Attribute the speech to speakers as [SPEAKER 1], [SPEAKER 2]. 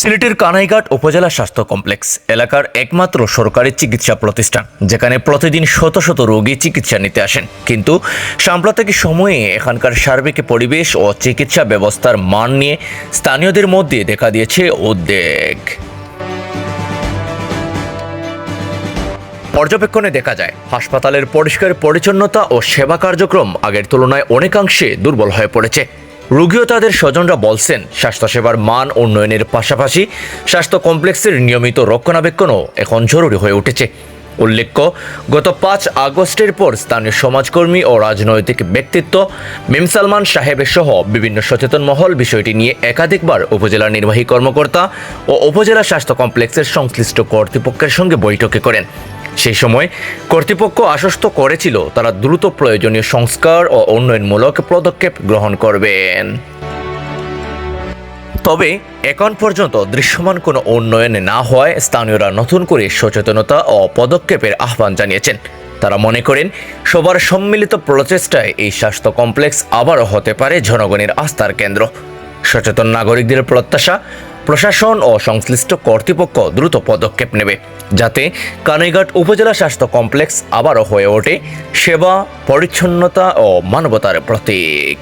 [SPEAKER 1] সিলেটের কানাইঘাট উপজেলা স্বাস্থ্য কমপ্লেক্স এলাকার একমাত্র সরকারি চিকিৎসা প্রতিষ্ঠান, যেখানে প্রতিদিন শত শত রোগী চিকিৎসা নিতে আসেন। কিন্তু সাম্প্রতিক সময়ে এখানকার সার্বিক পরিবেশ ও চিকিৎসা ব্যবস্থার মান নিয়ে স্থানীয়দের মধ্যে দেখা দিয়েছে উদ্বেগ। পর্যবেক্ষণে দেখা যায়, হাসপাতালের পরিষ্কার পরিচ্ছন্নতা ও সেবা কার্যক্রম আগের তুলনায় অনেকাংশে দুর্বল হয়ে পড়েছে। রোগী ও তাদের স্বজনরা বলছেন, স্বাস্থ্যসেবার মান উন্নয়নের পাশাপাশি স্বাস্থ্য কমপ্লেক্সের নিয়মিত রক্ষণাবেক্ষণও এখন জরুরি হয়ে উঠেছে। উল্লেখ্য, গত পাঁচ আগস্টের পর স্থানীয় সমাজকর্মী ও রাজনৈতিক ব্যক্তিত্ব মিম সালমান সাহেবের সহ বিভিন্ন সচেতন মহল বিষয়টি নিয়ে একাধিকবার উপজেলা নির্বাহী কর্মকর্তা ও উপজেলা স্বাস্থ্য কমপ্লেক্সের সংশ্লিষ্ট কর্তৃপক্ষের সঙ্গে বৈঠকে করেন। সেই সময় কর্তৃপক্ষ আশ্বস্ত করেছিল তারা দ্রুত প্রয়োজনীয় সংস্কার ও উন্নয়নমূলক পদক্ষেপ গ্রহণ করবেন। তবে এখন পর্যন্ত দৃশ্যমান কোনো উন্নয়ন না হওয়ায় স্থানীয়রা নতুন করে সচেতনতা ও পদক্ষেপের আহ্বান জানিয়েছেন। তারা মনে করেন, সবার সম্মিলিত প্রচেষ্টায় এই স্বাস্থ্য কমপ্লেক্স আবারও হতে পারে জনগণের আস্থার কেন্দ্র। সচেতন নাগরিকদের প্রত্যাশা প্রশাসন ও সংশ্লিষ্ট কর্তৃপক্ষ দ্রুত পদক্ষেপ নেবে, যাতে কানাইঘাট উপজেলা স্বাস্থ্য কমপ্লেক্স আবারও হয়ে ওঠে সেবা, পরিচ্ছন্নতা ও মানবতার প্রতীক।